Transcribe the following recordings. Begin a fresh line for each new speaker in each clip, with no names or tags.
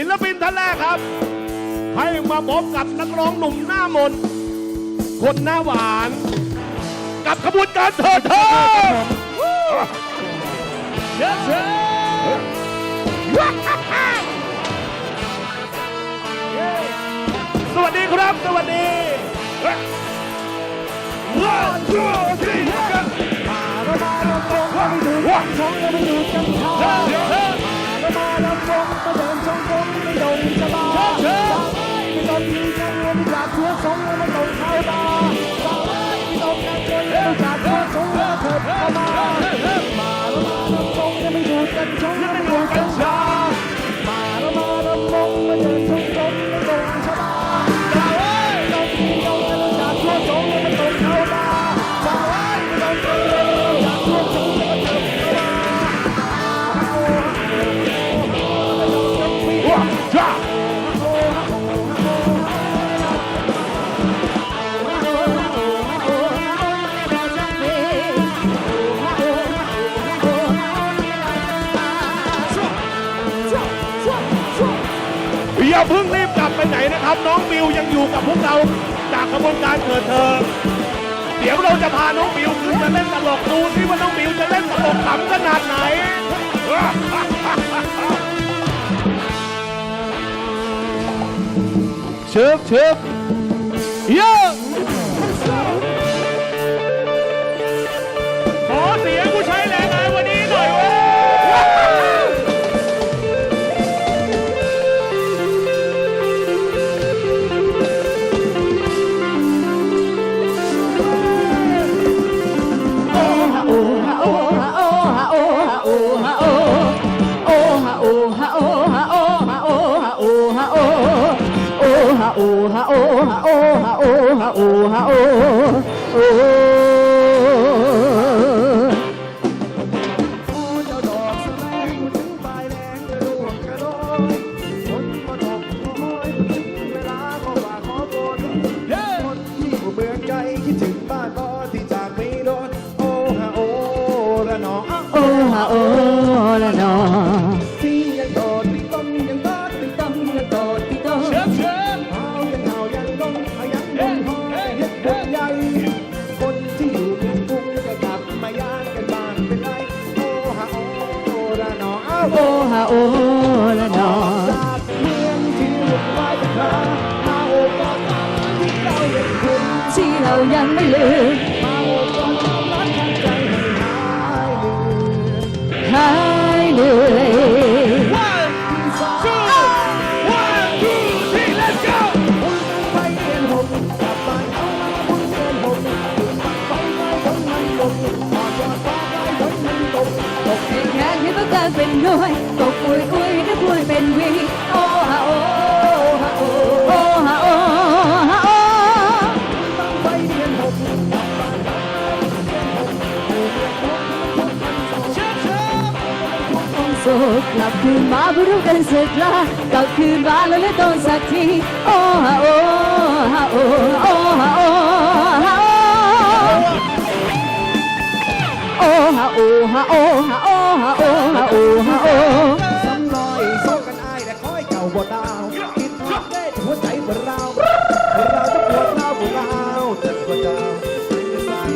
ศิลปินท่านแรกครับ ให้มาพบกับนักร้องหนุ่มหน้ามน คนหน้าหวาน กับขบวนการเถิดเทิงเชิญเชิญสวัสดีครับ สวัสดี One, two, three,
มาแล้วมาแล้วตรงก็ไม่ดูกันชงก็ไม่ดูกัน งแล้วเข้ามามาแล้วมาแล้วตรงไม่ดูกันชงก็ไม่ดูกันชามาแล้วมาแล้วตรงมาเดินชงตรงไม่ดงชะบาสาไม่ต้องมีกันวันอยากเชื่อสงแล้ไม่ต้องเข้าตาสาไม่ต้องการจนอยากเชื่อสงแล้วเถิดเข้ามา
ว้าจ้า อย่าเพิ่งรีบกลับไปไหนนะครับ น้องบิวยังอยู่กับพวกเราจากกระบวนการเถิดเทิงเดี๋ยวเราจะพาน้องบิวขึ้นมาเล่นตลกดูที่ว่าน้องบิวจะเล่นตลกขำขนาดไหน เชิบเชิบเย
โอ้เจ้าดอกสะไลถึงปลายแรงกระโดดกระโดดฝนมาตกโอ้ถึงเวลาขอฝากขอโปรดคนที่อยู่เมือไกลคิดถึงบ้านบ่ที่จากไม่โดนโอ้ฮะโอ้ละนอที่ยังาวจากเมืองที่วุ่นวายเป็นรามาโอบกอดความที่เรายังคุ้น
ที่เรายังไม่ลืม
การเป็นหน่
วยตกปุยปุยนึกปุยเป็นวีโอ้ฮะโบ่
ดาวคิดทอดได้แต่หัวใจบ่ราวบ่ราจะปวดราวบ่ราวจะบ่ดาวจะสั่น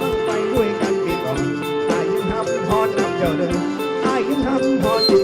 ต้องไปด้วยกันพี่น้องไอ้ยิ้มทำพอนับเจ้าเดิมอายยิ่งทำพอคิด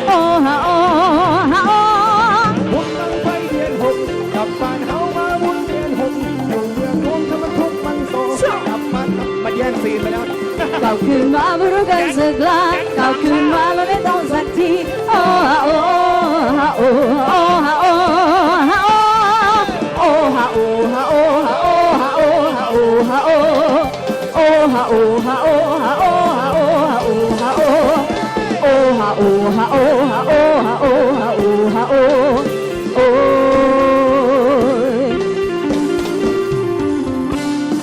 How could my broken glass? How could my